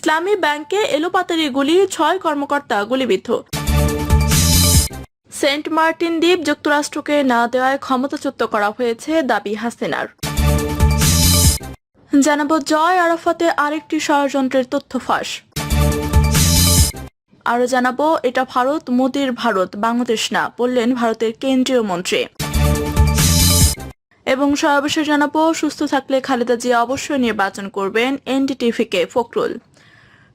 ইসলামী ব্যাংকে এলোপাতারি গুলি, ছয় কর্মকর্তা গুলিবিদ্ধ। সেন্ট মার্টিন দ্বীপ যুক্তরাষ্ট্রকে না দেওয়ায় ক্ষমতাচ্যুত করা হয়েছে দাবি হাসিনার। জানাব জয় আরাফাতে আরেকটি ষড়যন্ত্রের তথ্য ফাঁস। আরও জানাব, এটা ভারত, মোদির ভারত, বাংলাদেশ না, বললেন ভারতের কেন্দ্রীয় মন্ত্রী। এবং সর্বশেষ জানাব, সুস্থ থাকলে খালেদা জিয়া অবশ্যই নির্বাচন করবেন, এনডিটিভিকে ফখরুল।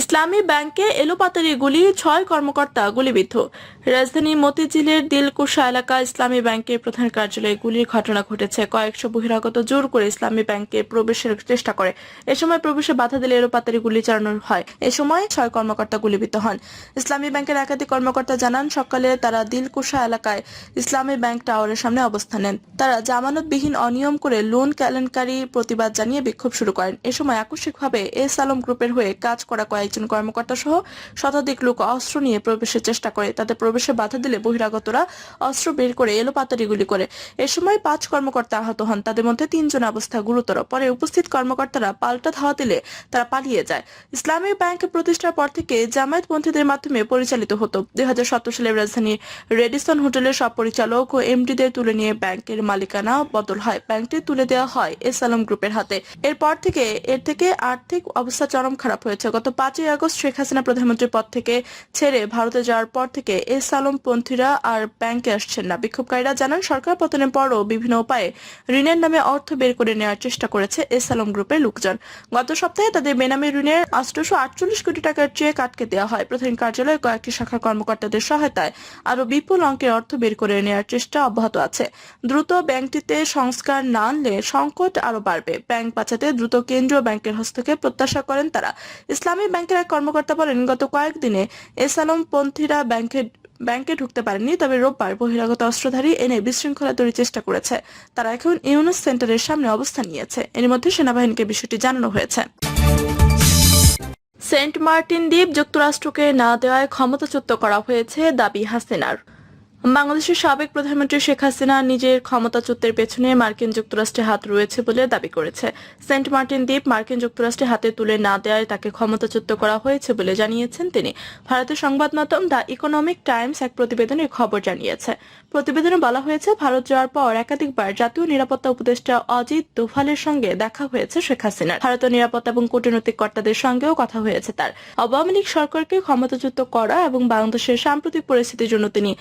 ইসলামী ব্যাংকে এলোপাতারি গুলি, ছয় কর্মকর্তা গুলিবিদ্ধ। রাজধানী মতিঝিলের দিলকুশা এলাকা ইসলামী ব্যাংকের প্রধান কার্যালয়ে গুলির ঘটনা ঘটেছে। কয়েকশো বহিরাগত জোর করে ইসলামী ব্যাংকে প্রবেশের চেষ্টা করে। এ সময় প্রবেশে বাধা দিলে এলোপাতারি গুলি চালানো হয়। এ সময় ছয় কর্মকর্তা গুলিবিদ্ধ হন। ইসলামী ব্যাংকের একাধিক কর্মকর্তা জানান, সকালে তারা দিলকুশা এলাকায় ইসলামী ব্যাংক টাওয়ারের সামনে অবস্থান নেন। তারা জামানতবিহীন অনিয়ম করে লোন কেলেঙ্কারি প্রতিবাদ জানিয়ে বিক্ষোভ শুরু করেন। এ সময় আকস্মিকভাবে এস আলম গ্রুপের হয়ে কাজ করা কয়েকজন কর্মকর্তা সহ শতাধিক লোক অস্ত্র নিয়ে প্রবেশের চেষ্টা করে। তাদের প্রবেশে বাধা দিলে বহিরাগতরা অস্ত্র বের করে এলো পাতারি গুলি করে। এ সময় পাঁচ কর্মকর্তা আহত হন। তাদের মধ্যে তিনজন অবস্থা গুরুতর। পরে উপস্থিত কর্মকর্তারা পাল্টা ধাওয়া দিলে তারা পালিয়ে যায়। ইসলামী ব্যাংক প্রতিষ্ঠার পর থেকে জামায়াতপন্থীদের মাধ্যমে পরিচালিত হতো। দুই সালে রাজধানীর রেডিসন হোটেলের সব পরিচালক ও এমডিদের তুলে নিয়ে ব্যাংকের মালিকানা বদল হয়। ব্যাংকটি তুলে দেওয়া হয় এস আলম গ্রুপের হাতে। এরপর থেকে এর থেকে আর্থিক অবস্থা চরম খারাপ হয়েছে। গত পাঁচই আগস্ট শেখ হাসিনা প্রধানমন্ত্রীর পদ থেকে ছেড়ে ভারতে যাওয়ার পর থেকে এস আলম পন্থীরা আর ব্যাংকে আসছেন না। বিক্ষোভকারীরা জানান, সরকার পতনের পরও বিভিন্ন উপায়ে ঋণের নামে অর্থ বের করে নেওয়ার চেষ্টা করেছে এস আলম গ্রুপের লোকজন। গত সপ্তাহে তাদের বেনামি ঋণের আটশোশো আটচল্লিশ কোটি টাকার চেক আটকে দেওয়া হয়। প্রধান কার্যালয়ে কয়েকটি শাখা কর্মকর্তাদের সহায়তায় আরও বিপুল অঙ্কের অর্থ বের করে নেওয়ার চেষ্টা অব্যাহত আছে। দ্রুত ব্যাংকটিতে সংস্কার না আনলে সংকট আরও বাড়বে। ব্যাংক বাঁচাতে দ্রুত কেন্দ্রীয় ব্যাংকের হস্তক্ষেপ প্রত্যাশা করেন তারা। ইসলামী ব্যাংকের এক কর্মকর্তা বলেন, গত কয়েকদিনে এসালম পন্থীরা ব্যাংকে ব্যাংকে ঢুকতে পারেনি তবে রোববার বহিরাগত অস্ত্রধারী এনে বিশৃঙ্খলা তৈরির চেষ্টা করেছে। তারা এখন ইউনুস সেন্টারের সামনে অবস্থান নিয়েছে। এর মধ্যে সেনাবাহিনীকে বিষয়টি জানানো হয়েছে। সেন্ট মার্টিন দ্বীপ যুক্তরাষ্ট্রকে না দেওয়ায় ক্ষমতাচ্যুত করা হয়েছে দাবি হাসিনার। বাংলাদেশের সাবেক প্রধানমন্ত্রী শেখ হাসিনা নিজের ক্ষমতাচ্যুতের পেছনে মার্কিন যুক্তরাষ্ট্রের হাত রয়েছে বলে দাবি করেছে। সেন্ট মার্টিন দ্বীপ মার্কিন যুক্তরাষ্ট্রের হাতে তুলে না দেওয়ায় তাকে ক্ষমতাচ্যুত করা হয়েছে বলে জানিয়েছেন তিনি। ভারতের সংবাদ মাধ্যম দ্য ইকোনমিক টাইমস এক প্রতিবেদনে খবর জানিয়েছে। প্রতিবেদনে বলা হয়েছে, ভারত যাওয়ার পর একাধিকবার জাতীয় নিরাপত্তা উপদেষ্টা অজিত দোভালের সঙ্গে দেখা হয়েছে শেখ হাসিনার ভারতীয় নিরাপত্তা এবং কূটনৈতিক কর্তাদের সঙ্গেও কথা হয়েছে তার। আওয়ামী লীগ সরকারকে ক্ষমতাচ্যুত করা এবং বাংলাদেশের সাম্প্রতিক পরিস্থিতির জন্য তিনি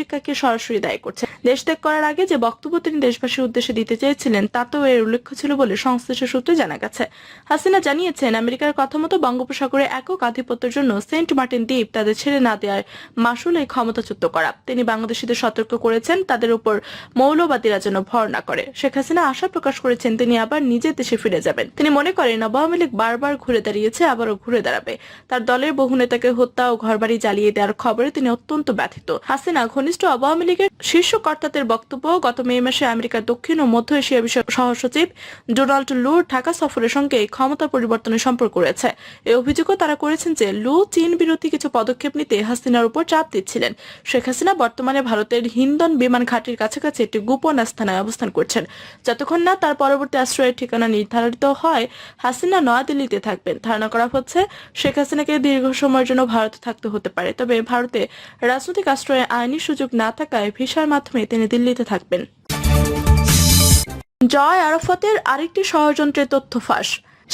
আমেরিকাকে সরাসরি দায়ী করছেন দেশ ত্যাগ করার আগে যে বক্তব্য তিনি দেশবাসীর উদ্দেশ্যে দিতে চেয়েছিলেন, তাতেও এর উল্লেখ ছিল বলে সংশ্লিষ্ট সূত্রে জানা গেছে। হাসিনা জানিয়েছেন, আমেরিকার কথা মতো বঙ্গোপসাগরে একক আধিপত্যের জন্য সেন্ট মার্টিন দ্বীপ তাদের ছেড়ে না দেওয়ার মাসুল এই ক্ষমতাচ্যুত করা। তিনি বাংলাদেশিদের সতর্ক করেছেন, তাদের উপর মৌলবাদীরা যেন ভর না করে। শেখ হাসিনা আশা প্রকাশ করেছেন, তিনি আবার নিজের দেশে ফিরে যাবেন। তিনি মনে করেন, আওয়ামী লীগ বারবার ঘুরে দাঁড়িয়েছে, আবারও ঘুরে দাঁড়াবে। তার দলের বহু নেতাকে হত্যা ও ঘরবাড়ি জ্বালিয়ে দেওয়ার খবরে তিনি অত্যন্ত ব্যথিত। হাসিনা ঘনিষ্ঠ আওয়ামী লীগের শীর্ষ কর্তাদের বক্তব্য, গত মে মাসে আমেরিকার দক্ষিণ ও মধ্য এশিয়া বিষয়ক সহসচিব ডোনাল্ড লুর ঢাকা সফরের সঙ্গে ক্ষমতা পরিবর্তনের সম্পর্ক রয়েছে। এই অভিযোগও তারা করেছেন যে লু চীন বিরোধী কিছু পদক্ষেপ নিতে হাসিনার উপর চাপ দিচ্ছিলেন। শেখ হাসিনা বর্তমানে ভারতের হিন্দন বিমান ঘাটির কাছাকাছি একটি গোপন আস্থানায় অবস্থান করছেন। যতক্ষণ না তার পরবর্তী আশ্রয়ের ঠিকানা নির্ধারিত হয়, হাসিনা নয়াদিল্লিতে থাকবেন। ধারণা করা হচ্ছে শেখ হাসিনাকে দীর্ঘ সময়ের জন্য ভারতে থাকতে হতে পারে। তবে ভারতে রাজনৈতিক আশ্রয়ে আইনি সুযোগ না থাকায় ভিসার মাধ্যমে তিনি দিল্লিতে থাকবেন। জয় আরফতের আরেকটি ষড়যন্ত্রের তথ্য ফাঁস।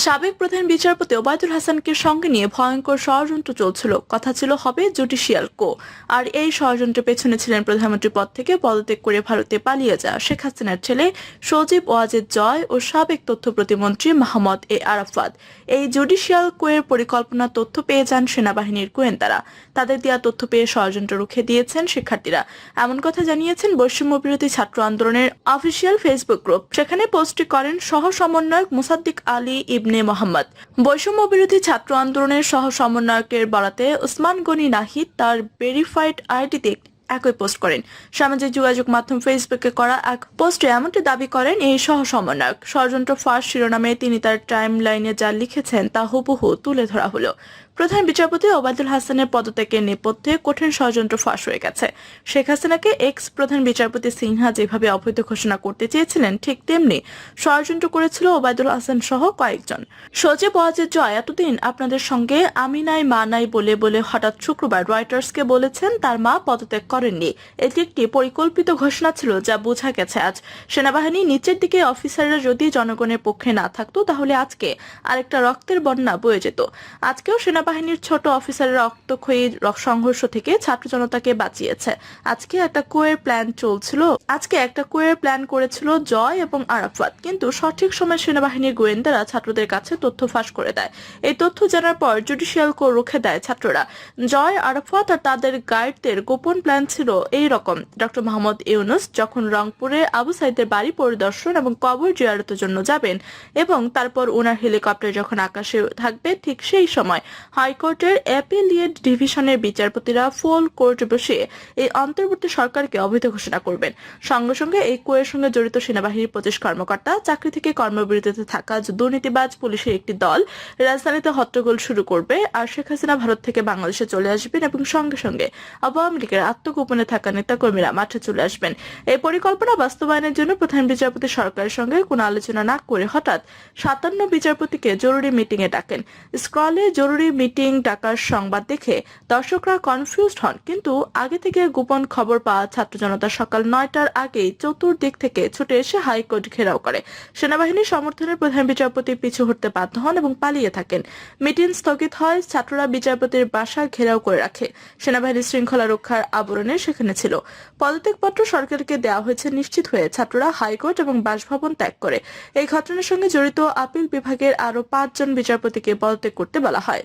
সাবেক প্রধান বিচারপতি ওবায়দুল হাসানকে সঙ্গে নিয়ে ভয়ঙ্কর ষড়যন্ত্র চলছিল। কথা ছিল হবে জুডিশিয়াল কো। আর এই ষড়যন্ত্রের পেছনে ছিলেন প্রধানমন্ত্রী পদ থেকে পদত্যাগ করে ভারতে পালিয়ে যাওয়া শেখ হাসিনার ছেলে সজীব ওয়াজেদ জয় ও সাবেক তথ্য প্রতিমন্ত্রী মাহমদ এ আরাফাত। এই জুডিশিয়াল কোয়ের পরিকল্পনা তথ্য পেয়ে যান সেনাবাহিনীর গোয়েন্দারা। তাদের দেওয়া তথ্য পেয়ে ষড়যন্ত্র রুখে দিয়েছেন শিক্ষার্থীরা। এমন কথা জানিয়েছেন বৈষম্য বিরোধী ছাত্র আন্দোলনের অফিসিয়াল ফেসবুক গ্রুপ। সেখানে পোস্টটি করেন সহ সমন্বয়ক মুসাদ্দিক আলী ইবনে মোহাম্মদ। বৈষম্য বিরোধী ছাত্র আন্দোলনের সহ সমন্বয়কের বরাতে ওসমান গনি নাহিদ তার ভেরিফাইড আইডিতে একই পোস্ট করেন। সামাজিক যোগাযোগ মাধ্যম ফেসবুকে করা এক পোস্টে এমনটি দাবি করেন এই সহ সমন্বয়ক ষড়যন্ত্র ফাঁস শিরোনামে তিনি তার টাইম লাইনে যা লিখেছেন তা হুবহু তুলে ধরা হলো। প্রধান বিচারপতি ওবায়দুল হাসানের পদত্যাগের নেপথ্যে কঠিন ষড়যন্ত্র ফাঁস হয়ে গেছে। শেখ হাসিনাকে এক্স প্রধান বিচারপতি সিনহা যেভাবে অবৈধ ঘোষণা করতে চেয়েছিলেন, ঠিক তেমনি ষড়যন্ত্র করেছিল ওবায়দুল হাসান সহ কয়েকজন। সচিব ওয়াজেদ জয়, এতদিন আপনাদের সঙ্গে আমি নাই, মা নাই বলে বলে হঠাৎ শুক্রবার রয়টার্সকে বলেছেন তার মা পদত্যাগ করেননি। এটি একটি পরিকল্পিত ঘোষণা ছিল যা বোঝা গেছে আজ। সেনাবাহিনী নিচের দিকে অফিসাররা যদি জনগণের পক্ষে না থাকতো, তাহলে আজকে আরেকটা রক্তের বন্যা বয়ে যেত। আজকেও সেনাবাহিনীর ছোট অফিসারের রক্তক্ষয়ী সংঘর্ষ থেকে ছাত্র জনতাকে বাঁচিয়েছে। আজকে একটা কোয়ের প্ল্যান চলছিল। আজকে একটা কুয়ের প্ল্যান করেছিল জয় এবং আরাফাত। কিন্তু সঠিক সময় সেনাবাহিনীর গোয়েন্দারা ছাত্রদের কাছে তথ্য ফাঁস করে দেয়। এই তথ্য জানার পর জুডিশিয়াল কো রুখে দেয় ছাত্ররা। জয়, আরাফাত আর তাদের গাইডদের গোপন প্ল্যান ছিল এই রকম ডক্টর মোহাম্মদ ইউনুস যখন রংপুরে আবু সাইদের বাড়ি পরিদর্শন এবং কবর জিয়ারতের জন্য যাবেন এবং তারপর ওনার হেলিকপ্টার যখন আকাশে থাকবে ঠিক সেই সময় হাইকোর্টের অ্যাপিলিয়েট ডিভিশনের বিচারপতিরা ফুল কোর্ট বসিয়ে এই অন্তর্বর্তী সরকারকে অবৈধ ঘোষণা করবেন। সঙ্গে সঙ্গে এই কুয়ের সঙ্গে জড়িত সেনাবাহিনীর পঁচিশ কর্মকর্তা, চাকরি থেকে কর্মবিরতিতে থাকা দুর্নীতিবাজ পুলিশের একটি দল রাজধানীতে হট্টগোল শুরু করবে আর শেখ হাসিনা ভারত থেকে বাংলাদেশে চলে আসবেন এবং সঙ্গে সঙ্গে আওয়ামী লীগের আত্মগোপনে থাকা নেতাকর্মীরা মাঠে চলে আসবেন। এই পরিকল্পনা বাস্তবায়নের জন্য প্রধান বিচারপতি সরকারের সঙ্গে কোনো আলোচনা না করে হঠাৎ সাতান্ন বিচারপতিকে জরুরি মিটিং এ ডাকেন। স্ক্রলে জরুরি মিটিং ডাকার সংবাদ দেখে দর্শকরা কনফিউজড হন, কিন্তু আগে থেকে গোপন খবর পাওয়া ছাত্র জনতা সকাল নয়টার আগেই চতুর্দিক থেকে ছুটে এসে হাইকোর্ট ঘেরাও করে। সেনাবাহিনীর সমর্থনে প্রধান বিচারপতি পিছু হটতে বাধ্য হন এবং পালিয়ে থাকেন। মিটিং স্থগিত হয়, ছাত্ররা বিচারপতির বাসা ঘেরাও করে রাখে। সেনাবাহিনীর শৃঙ্খলা রক্ষার আবরণে সেখানে ছিল। পদত্যাগপত্র সরকারকে দেওয়া হয়েছে নিশ্চিত হয়ে ছাত্ররা হাইকোর্ট এবং বাসভবন ত্যাগ করে। এই ঘটনার সঙ্গে জড়িত আপিল বিভাগের আরও পাঁচজন বিচারপতিকে পদত্যাগ করতে বলা হয়।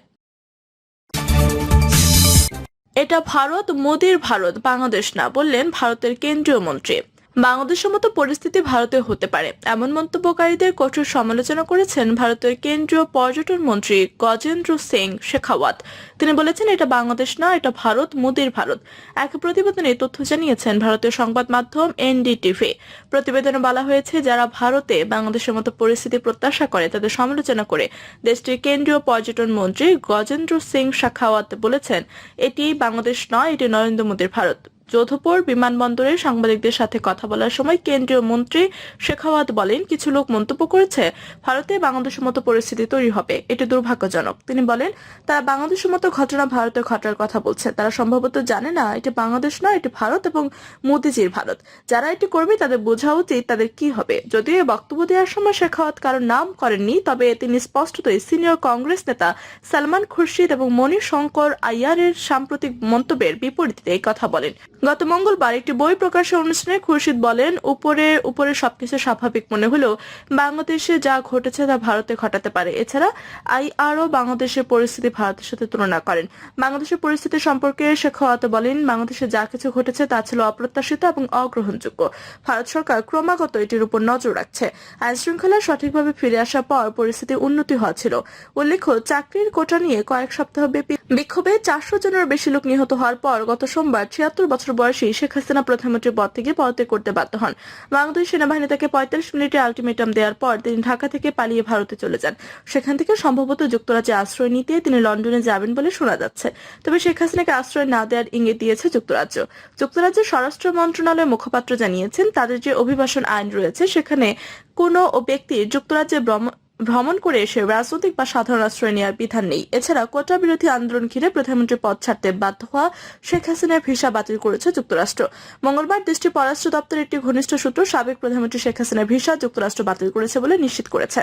এটা ভারত, মোদীর ভারত, বাংলাদেশ না বললেন ভারতের কেন্দ্রীয় মন্ত্রী। বাংলাদেশের মতো পরিস্থিতি ভারতে হতে পারে। এমন মন্তব্যকারীদের কঠোর সমালোচনা করেছেন ভারতের কেন্দ্রীয় পর্যটন মন্ত্রী গজেন্দ্র সিং শেখাওয়াত। তিনি বলেছেন, এটা বাংলাদেশ না, এটা ভারত, মোদির ভারত। এক প্রতিবেদনে তথ্য জানিয়েছেন ভারতীয় সংবাদ মাধ্যম এনডিটিভি। প্রতিবেদনে বলা হয়েছে, যারা ভারতে বাংলাদেশের মতো পরিস্থিতি প্রত্যাশা করে, তাদের সমালোচনা করে দেশটির কেন্দ্রীয় পর্যটন মন্ত্রী গজেন্দ্র সিং শেখাওয়াত বলেছেন, এটি বাংলাদেশ নয়, এটি নরেন্দ্র মোদীর ভারত। যোধপুর বিমানবন্দরে সাংবাদিকদের সাথে কথা বলার সময় কেন্দ্রীয় মন্ত্রী শেখাওয়াত বলেন, কিছু লোক মন্তব্য করেছে, ভারতে বাংলাদেশের মতো পরিস্থিতি তৈরি হবে। এটি দুর্ভাগ্যজনক। তিনি বলেন, তারা বাংলাদেশের মতো ঘটনা ভারতে ঘটার কথা বলছে। তারা সম্ভবত জানে না, এটি বাংলাদেশ নয়, এটি ভারত এবং মোদিজির ভারত। যারা এটি করবে, তাদের বোঝা উচিত তাদের কি হবে। যদিও এই বক্তব্য দেওয়ার সময় শেখাওয়াত কারোর নাম করেননি, তবে তিনি স্পষ্টতই সিনিয়র কংগ্রেস নেতা সালমান খুরশিদ এবং মনির শঙ্কর আইয়ারের সাম্প্রতিক মন্তব্যের বিপরীতে এই কথা বলেন। গত মঙ্গলবার একটি বই প্রকাশের অনুষ্ঠানে খুরশিদ বলেন, উপরে উপরে সবকিছু স্বাভাবিক মনে হলেও বাংলাদেশে যা ঘটেছে তা ভারতে ঘটাতে পারে। এছাড়া আইআরও বাংলাদেশের পরিস্থিতি ভারতের সাথে তুলনা করেন। বাংলাদেশের পরিস্থিতি সম্পর্কে শেখাওয়াত বলেন, বাংলাদেশে যা কিছু ঘটেছে তা ছিল অপ্রত্যাশিত এবং অগ্রহণযোগ্য। ভারত সরকার ক্রমাগত এটির উপর নজর রাখছে। আইন শৃঙ্খলা সঠিকভাবে ফিরে আসার পর পরিস্থিতি উন্নতি হচ্ছিল উল্লেখ্য, চাকরির কোটা নিয়ে কয়েক সপ্তাহ ব্যাপী বিক্ষোভে চারশো জনের বেশি লোক নিহত হওয়ার পর গত সোমবার ছিয়াত্তর বছর বয়সী শেখ হাসিনা প্রধানমন্ত্রীর পদ থেকে পদত্যাগ করতে বাধ্য হন। বাংলাদেশ সেনাবাহিনী তাকে পঁয়তাল্লিশ মিনিটে আলটিমেটাম দেওয়ার পর তিনি ঢাকা থেকে পালিয়ে ভারতে চলে যান। সেখান থেকে সম্ভবত যুক্তরাজ্যে আশ্রয় নিতে তিনি লন্ডনে যাবেন বলে শোনা যাচ্ছে। তবে শেখ হাসিনাকে আশ্রয় না দেওয়ার ইঙ্গিত দিয়েছে যুক্তরাজ্য। যুক্তরাজ্যের স্বরাষ্ট্র মন্ত্রণালয়ের মুখপাত্র জানিয়েছেন, তাদের যে অভিবাসন আইন রয়েছে, সেখানে কোনো ব্যক্তি যুক্তরাজ্যে ভ্রমণ করে এসে রাজনৈতিক বা সাধারণ আশ্রয় নেওয়ার বিধান নেই। এছাড়া কোটা বিরোধী আন্দোলন ঘিরে প্রধানমন্ত্রী পদ ছাড়তে বাধ্য হওয়া শেখ হাসিনার ভিসা বাতিল করেছে যুক্তরাষ্ট্র। মঙ্গলবার দেশটির পররাষ্ট্র দপ্তরের একটি ঘনিষ্ঠ সূত্র সাবেক প্রধানমন্ত্রী শেখ হাসিনার ভিসা যুক্তরাষ্ট্র বাতিল করেছে বলে নিশ্চিত করেছে।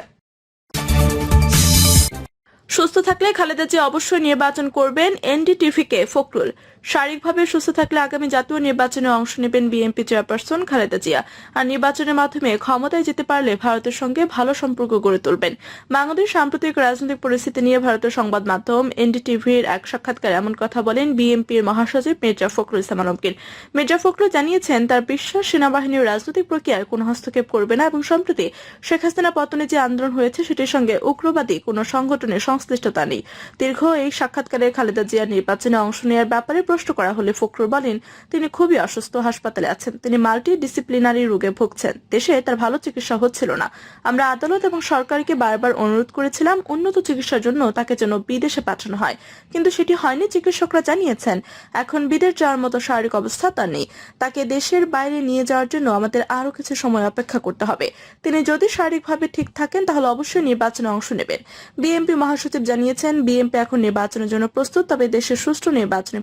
সুস্থ থাকলে খালেদা জিয়া অবশ্যই নির্বাচন করবেন। এনডিটিভিকে ফখরুল। শারীরিকভাবে সুস্থ থাকলে আগামী জাতীয় নির্বাচনে অংশ নেবেন বিএনপি চেয়ারপারসন খালেদা জিয়া। আর নির্বাচনের মাধ্যমে ক্ষমতায় যেতে পারলে ভারতের সঙ্গে ভালো সম্পর্ক গড়ে তুলবেন। বাংলাদেশ সাম্প্রতিক রাজনৈতিক পরিস্থিতি নিয়ে ভারতের সংবাদ মাধ্যম এনডিটিভির এক সাক্ষাৎকারে এমন কথা বলেন বিএনপির মহাসচিব মির্জা ফখরুল ইসলাম আলমগীর। মির্জা ফখরুল জানিয়েছেন, তার বিশ্বাস সেনাবাহিনীর রাজনৈতিক প্রক্রিয়ায় কোনো হস্তক্ষেপ করবে না এবং সম্প্রতি শেখ হাসিনা পতনে যে আন্দোলন হয়েছে সেটির সঙ্গে উগ্রবাদী কোনো সংগঠনের সংশ্লিষ্টতা নেই। দীর্ঘ এই সাক্ষাৎকারে খালেদা জিয়া নির্বাচনে অংশ নেওয়ার ব্যাপারে প্রশ্ন করা হলে ফখরুল বলেন, তিনি খুবই অসুস্থ, হাসপাতালে আছেন। তিনি মাল্টি ডিসিপ্লিনারি রোগে ভুগছেন। দেশে তার ভালো চিকিৎসা হচ্ছিল না। আমরা আদালত এবং সরকারকে বারবার অনুরোধ করেছিলাম, উন্নত চিকিৎসার জন্য তাকে যেন বিদেশে পাঠানো হয়। কিন্তু সেটি হয়নি, চিকিৎসকরা জানিয়েছেন। এখন বিদেশ যাওয়ার মতো শারীরিক অবস্থা তার নেই। তাকে দেশের বাইরে নিয়ে যাওয়ার জন্য আমাদের আরও কিছু সময় অপেক্ষা করতে হবে। তিনি যদি শারীরিকভাবে ঠিক থাকেন, তাহলে অবশ্যই নির্বাচনে অংশ নেবেন। বিএনপি মহাসচিব জানিয়েছেন, বিএনপি এখন নির্বাচনের জন্য প্রস্তুত, তবে দেশের সুষ্ঠু নির্বাচনের